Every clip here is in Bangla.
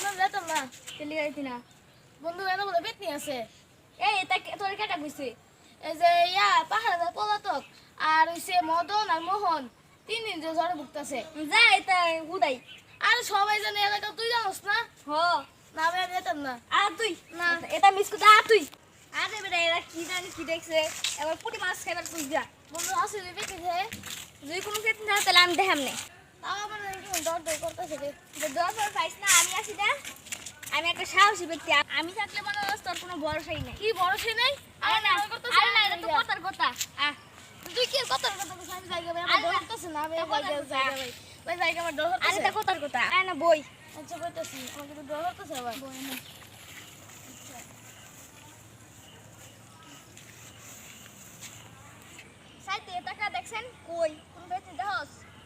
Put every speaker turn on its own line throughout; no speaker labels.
যেতাম না
কেলি গাইতি না।
বন্ধু বলে বেতনি আছে।
এই এটা তোর কেটা কইছে?
এই যে ইয়া পাহাড় পলাতক আর হইছে মদন আর মোহন তিন দিন যে ঝড়ে ভুগতেছে।
যা এটা উদাই।
আর সবাই জানে এলাকা তুই জানোস না?
হ।
না আমি যেতাম না।
আ তুই?
না।
এটা মিস করতে আ তুই? আরে বেটা এরা কি জানি কি দেখছে। এবার পুটি মাছ খাইবার তুই যা।
বন্ধু আসে যে বেতনি যে
যদি কোনো ক্ষেত্রে না তাহলে আমি দেখাম নে। আমি একটা সাহসী ব্যক্তি আমি থাকলে মনে হয় তোর কোনো ভরসাই নাই
কি সে নাই
না তো
আমি জায়গা
না।
আমি জায়গা
না বই
আচ্ছা কইতাছি আমার কিন্তু আবার
সাইতে টাকা দেখছেন কই কোন বেতে দহস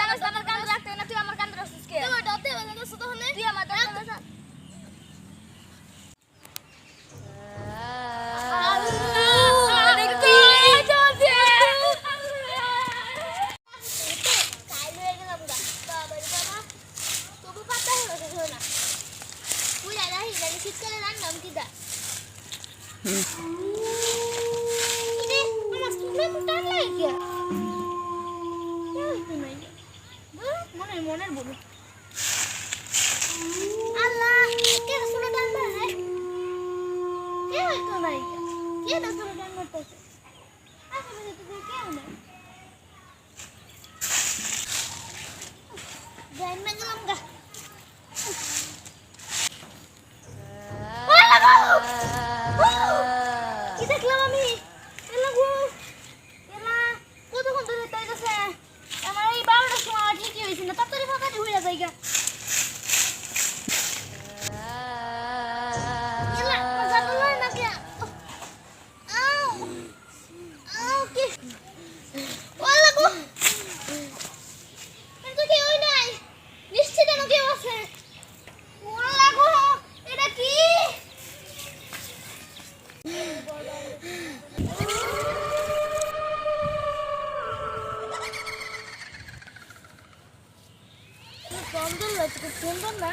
জানোস তো আমার কান রাখতে না তুই আমার কান রাখছিস কে
তোমার ডর দেবে দেখছিস তখন
তুই আমার দাঁত রাখছিস
আরে কি চলছে
কাইলো এনে না বুড়া বাবা রে বাবা তবু পাতা হলো না হলো না বুড়া রাহি জানি শীতকালে রান্নাম কি দা ইরে আমার সুন্দর মুটার লাগে
মনে মনের বলু
আল্লাহ কে সুনো টান ধরে
কে হয়তো নাই কে না তোর গান করতেছে
আচ্ছা বলে তুই কে না গান মে গেলাম গা কি দেখলাম আমি এলা গো এলা কতক্ষণ ধরে তাইতেছে আমার এই বারোটার সময় আমার ঠিকই হয়েছে না তাড়াতাড়ি ফাঁকানি হয়ে যায় গা এলা আমার জাদু হয় না কে আউ আউ কি ওলা গো কিন্তু কেউ নাই নিশ্চিত যেন কেউ আছে ওলা গো এটা কি
সুন্দর লাগছে খুব সুন্দর না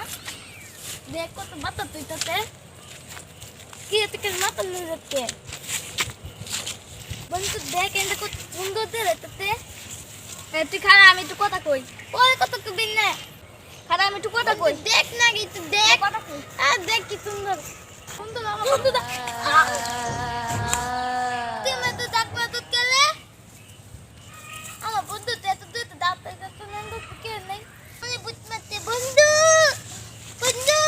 দেখ কত বাতা তুই তাতে কি এত মাথা নিয়ে যাচ্ছে বন্ধু দেখ এটা কত সুন্দর দিয়ে তাতে
তুই খারা আমি একটু কথা কই
ওরে কত কবিন না
খারা আমি একটু কথা কই
দেখ না কি তুই দেখ
কথা
আর দেখ কি সুন্দর সুন্দর আমার বন্ধুটা তুমি তো ডাকবে তো কেলে আমার বন্ধু তো এত দূর দাঁত তো নন্দ কে নেই মানে বুঝ মারতে বন্ধু বন্ধু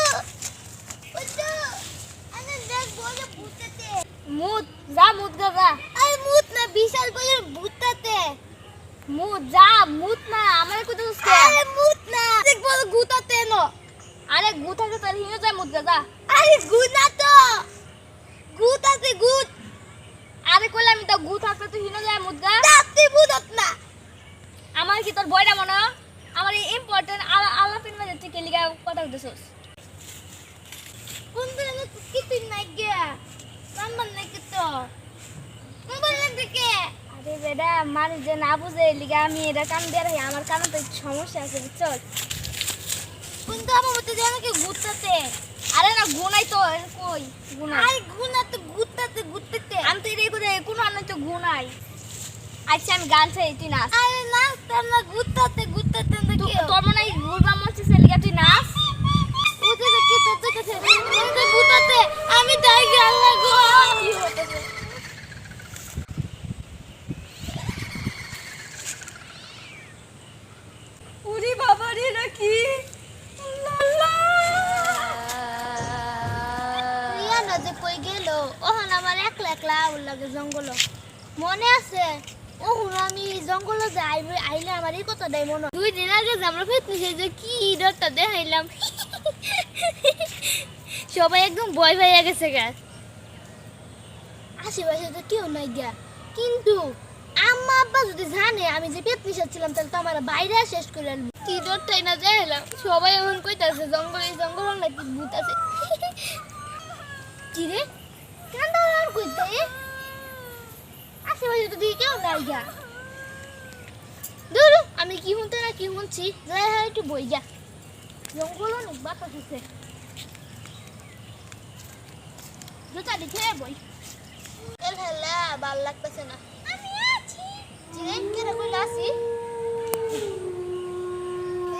বন্ধু আরে দেখ বলে ভূতাতে
মুদ যা মুদ গা যা
আরে ভূত না বিশাল বলে ভূতাতে
যা না আমার কত উসকে
আরে ভূত না দেখ বলে ভূতাতে নো
আরে গু থাকে তোর হিনো যায় গা যা।
আরে গুনা তো! ভূত আছে ভূত
আরে কইলে আমি তো গু থাকলে তুই হিনো যায় মুদ গা
তাতে ভূত না।
আমার কি তোর বয়টা মনে? আমার এই ইম্পর্টেন্ট আল্লাহ পিন মাঝে তুই কেলিগা কথা কইতেছস
বন্ধু আমি কিছু নাই গিয়া নাম্বার নাই তো মোবাইল থেকে?
আরে মানুষ যে না বুঝে লিগা আমি এটা কান দিয়ে রাখি আমার কানে তো সমস্যা আছে বুঝছস
বন্ধু আমার মতে জানো কি ঘুরতেছে?
আরে না গুনাই তো কই? গুনাই
আরে গুনা তো ঘুরতেছে ঘুরতেছে।
আমি তো এটাই করে কোনো আনন্দ তো গুনাই আচ্ছা আমি গান চাই তুই নাচ।
আরে নাচতে না ঘুরতেছে ঘুরতেছে না
তোর মনে হয় ঘুরবা মন লিগা তুই নাচ
ওতে কি তোতে কাছে বন্ধু ঘুরতেছে আমি তাই গেল গো
কি হইতেছে উরি বাবা রে নাকি
যে কই গেল আমার একলা একলা আউল লাগে জঙ্গল। মনে আছে? আমি জঙ্গল যাই আইলে আমার এই মনে দুই দিন আগে যে আমরা যে কি দেখাইলাম। সবাই একদম ভয় ভয় গেছে গা। আশেপাশে তো কেউ নাই কিন্তু আম্মা আব্বা যদি জানে আমি যে পেট ছিলাম তাহলে তো আমার বাইরে শেষ করে কি ডরটাই না যাইলাম সবাই এমন কইতাছে, জঙ্গল এই জঙ্গল নাকি ভূত আছে। কি রে? আর কইতে আশেপাশে তো দিকে কেউ নাই গা। দূর আমি কি শুনতে না কি শুনছি? যাই হয় একটু বই যা। জঙ্গল অনেক বাতাস আছে জুতা দিতে বই। এল হেলা ভালো লাগতেছে না। আমি আছি। জিরেন কে রে কই আসি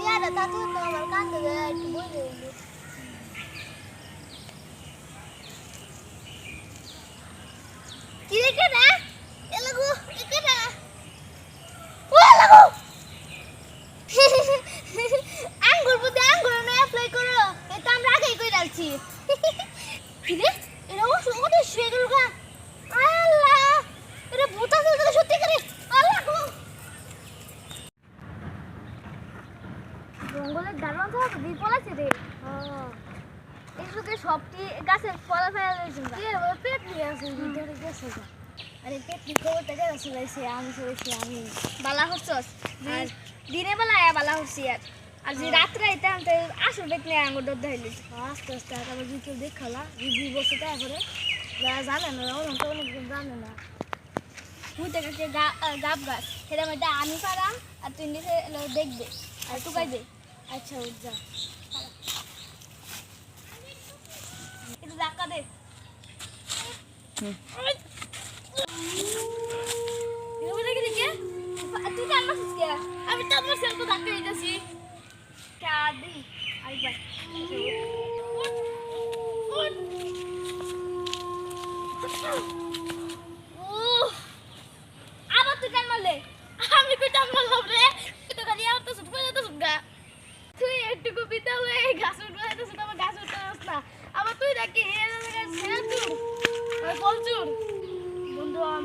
ইয়ারা তাতে তো আমার কান্দে একটু বই দেইলো আঙ্গুর বুদ্ধি, আঙ্গুর অ্যাপ্লাই করো। আমরা আগেই কই ডালছি কি রে? এটা ও ওদের শুয়ে গেল গা। আল্লাহ! এটা ভূত আছে সত্যি করে? আল্লাহ গো! জঙ্গলের সাহেব বিপল আছে রে। এই যুগে সবটি গাছের ফল ফেলা রয়েছে। কি রে ওই পেট নিয়ে আছে ভিতরে গেছে আরে পেট নিয়ে খবরটা গেছে চলাইছে আমি চলাইছি আমি। বালা হচ্ছস। দিনে বেলা আয়া বালা হচ্ছি আর। আর যে রাত্রে আইতে আনতে আসল পেট নিয়ে আঙ্গুর দর ধরলি আস্তে আস্তে আবার যদি কেউ দেখালা দুই বছর যারা জানে না ওরকম তো অনেক জানে না। ভূতে কাছে গাব গাছ। সেটা মধ্যে আমি পারাম আর তুই দেখবে আর টুকাই দে আচ্ছা যা একটু ধাক্কা দে? তুই কার মারছিস কে? আমি তো আমার সেলফ ধাক্কা দিতেছি কাদি আইবা উঠ, উঠ।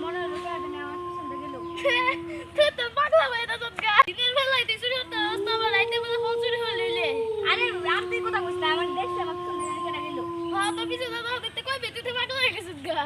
মনে হলো গাড়ি নিয়ে আমার পিছন থেকে গেল তুই তো পাগলা হয়ে যাচ্ছ গা দিনের বেলায় তুই চুরি করতে আসতো আবার রাইতে বেলা ফোন চুরি হয়ে লইলে আরে রাতে কথা বলছিস আমার দেখছে আমার পিছন থেকে গেল। হ্যাঁ তো পিছনে দেখতে কই বেতুতে পাগলা হয়ে গেছিস গা।